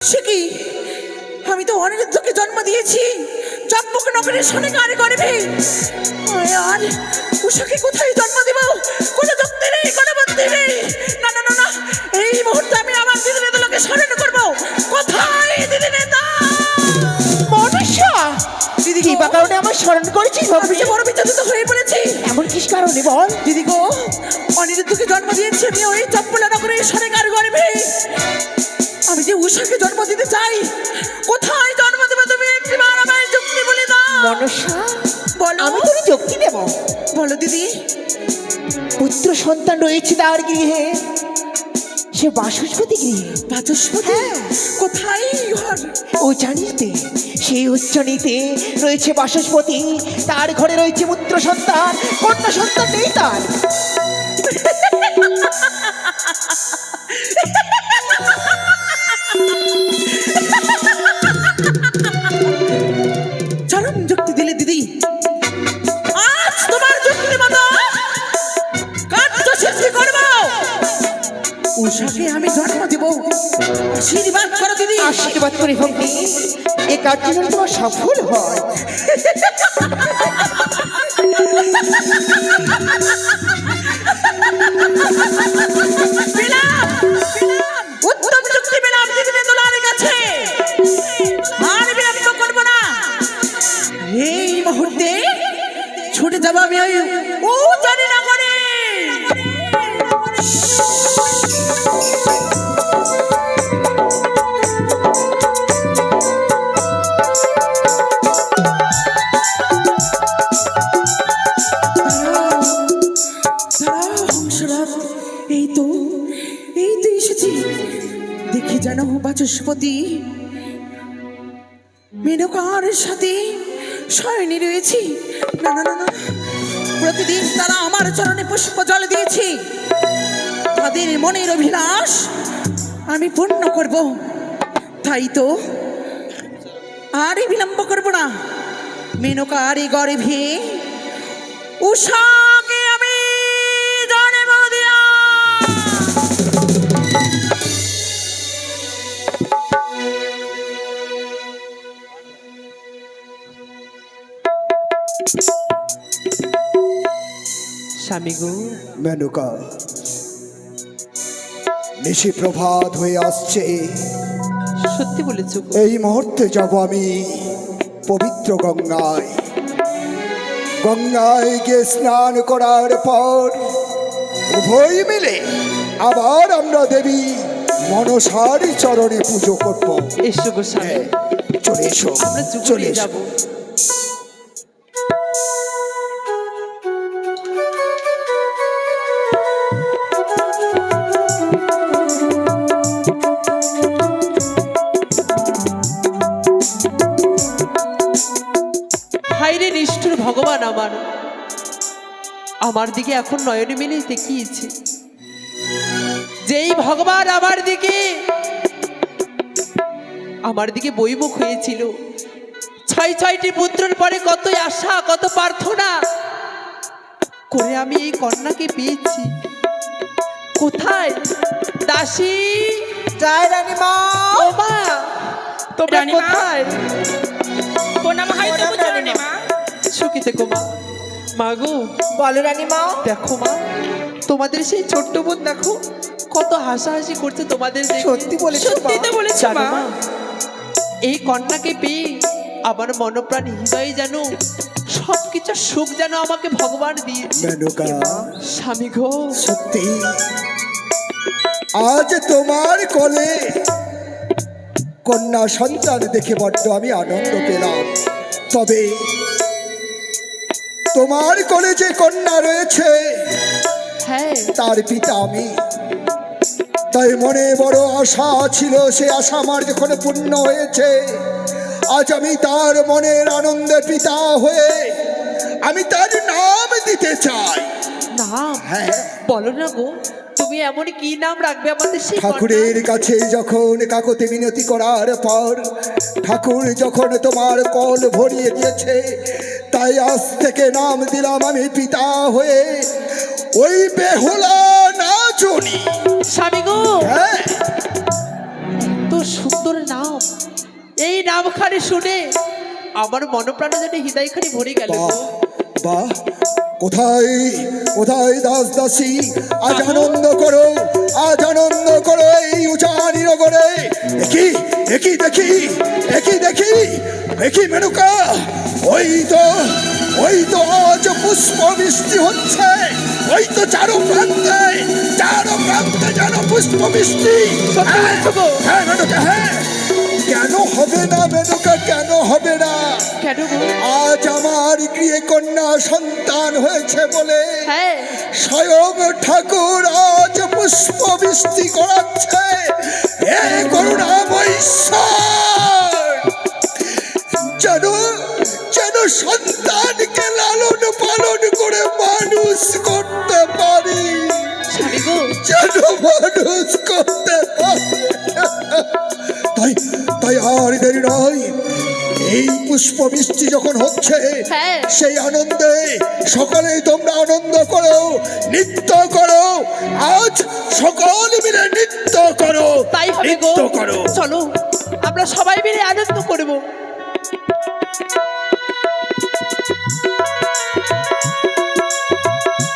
সে কি? আমি তো অনিরুদ্ধকে জন্ম দিয়েছি। চম্পক নগরের শোনে কারে গর্ভে আর উষাকে কোথায় জন্ম দেব? কোনো যুক্তি নেই কোনো বুদ্ধি নেই। না না না এই মুহূর্তে আমি আমার দিদি নেতাকে স্মরণ করব। কোথায় দিদি নেতা দিদি কি বা কারণে আমার স্মরণ করেছিস আমি যে বড় বিচলিত হয়ে পড়েছি। এমন কিস কারণে বল? দিদি গো অনিরুদ্ধকে জন্ম দিয়েছি আমি ওই চম্পলা নগরের শোনে কারে গর্ভে। আমি যে উষাকে জন্ম দিতে চাই কোথায় জন্ম দেবে তুমি একটিবার আমায় যুক্তি বলে দাও? মনুষ্য বলো। আমি তোর যুক্তি দেব। বলো দিদি। পুত্র সন্তান রয়েছে তার গৃহে। সে বাসস্পতি গৃহে। বাচস্পতি হ্যাঁ। কোথায় ঘর? ও জানিস তে সেই উচ্চনীতে রয়েছে বাসস্পতি। তার ঘরে রয়েছে পুত্র সন্তান। কন্যা সন্তান নেই তার। উষাকে আমি জন্ম দেব। আশীর্বাদ করো দিদি। আশীর্বাদ করে ভক্তি এ কার্য যেন তোমার সফল হয়। পেলাম পেলাম উত্তম যুক্তি পেলাম দিদি তোলার কাছে। আর বিলম্ব করব না। এই মুহূর্তে ছুটে যাব আমি ওই ও বাচস্পতি মেনকার সাথে শয়নি রয়েছি। না না না প্রতিদিন তারা আমার চরণে পুষ্প জল দিয়েছি। তাদের মনের অভিলাষ আমি পূর্ণ করব। তাই তো আরই বিলম্ব করব না। মেনকারি গর্ভে উষাকে স্বামী গো মেনকা নিশি প্রভাত হয়ে আসছে। সত্যি বলেছ এই মুহূর্তে যাব আমি পবিত্র গঙ্গায়। গঙ্গায় গিয়ে স্নান করার পর উভয় মিলে আবার আমরা দেবী মনসার চরণে পুজো করব। এসো গো হ্যাঁ, চলে এসো আমরা চলে যাব। আমার দিকে এখন নয়নে মেলে দেখিয়েছে। যেই ভগবান আমার দিকে আমার দিকে বইমুখ হয়েছিল। ছয় ছয়টি পুত্রের পরে কত আশা কত প্রার্থনা করে আমি এই কন্যাকে পেয়েছি। কোথায়? দাসী? জয় রানী মা ও মা তোমরা রানীমা? কোথায়? প্রণাম হয় তবু চরণে মা সুখী থেকো মা। মা গো। বলো রানী মা দেখো মা তোমাদের সেই ছোট্ট বোন দেখো কত হাসাহাসি করছে তোমাদের সত্যি বলেছ সত্যি তো বলেছ মা। এই কন্যাকে পেয়ে আমার মনপ্রাণ হৃদয় যেন সবকিছু সুখ যেন আমাকে ভগবান দিয়েছে। মেনকা। স্বামী গো। সত্যি। আজ তোমার কলে কন্যা সন্তান দেখে বড্ড আমি আনন্দ পেলাম। তবে তোমার কোলে যে কন্যা রয়েছে। হ্যাঁ। তার পিতা আমি। তাই মনে বড় আশা ছিল সে আশা আমার যখন পূর্ণ হয়েছে আজ আমি তার মনের আনন্দের পিতা হয়ে আমি তার নাম দিতে চাই। নাম? হ্যাঁ। বলো না গো তুমি এমন কি নাম রাখবে আমাদের ঠাকুরের কাছে যখন কাকতে মিনতি করার পর ঠাকুর যখন তোমার কল ভরিয়ে দিয়েছে তাই আজ থেকে নাম দিলাম আমি পিতা হয়ে। ওই বেহুলা না চলি স্বামী গো। হ্যাঁ? তো সুন্দর নাম। এই নাম নামখানি শুনে আমার মনপ্রাণে যেন হৃদয়খানি ভরে গেল। বাহ কোথায় কোথায় দাস দাসী? আজ আনন্দ করো আজ আনন্দ করো এই উজানি নগরে। দেখি দেখি দেখি দেখি দেখি দেখি মেনুকা। ওই তো ওই তো আজ পুষ্প বৃষ্টি হচ্ছে। ওই তো চারো প্রান্তে চারো প্রান্তে যেন পুষ্প বৃষ্টি বলছো হ্যাঁ মেনুকা হ্যাঁ। কেন হবে না মেনুকা কেন হবে না? আজ আমার গৃহে কন্যা সন্তান হয়েছে বলে হ্যাঁ। স্বয়ং ঠাকুর আজ পুষ্প বৃষ্টি করাচ্ছে এ ঈশ্বর! যেন যেন সন্তানকে লালন পালন করে মানুষ করতে পারি। যেন মানুষ করতে পারি। তাই তাই আর দেরি নয়। এই পুষ্প বৃষ্টি যখন হচ্ছে হ্যাঁ। সেই আনন্দে সকলেই তোমরা আনন্দ করো নৃত্য করো। আজ সকল মিলে নৃত্য করো। তাই নৃত্য করো। চলো আমরা সবাই মিলে আনন্দ করব।